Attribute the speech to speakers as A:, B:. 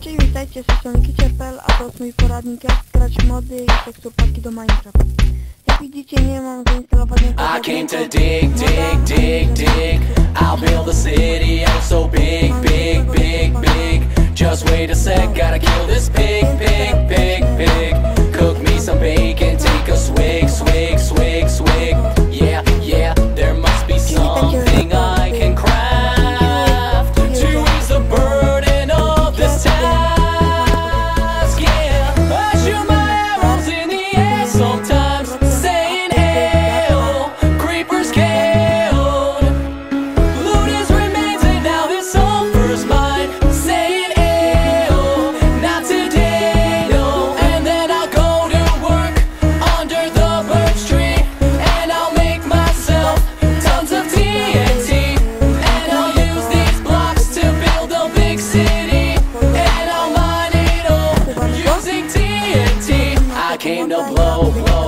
A: Cześć, witajcie, z strony a to jest mój poradnik jak grać mody i teksturpaki do Minecraft. Jak widzicie nie mam zainstalowanego
B: I came to dig, dig, dig, dig. I'll build a city, I'm so big, big, big, big. Just wait a sec, gotta kill this pig, pig, pig, pig. No blow. blow.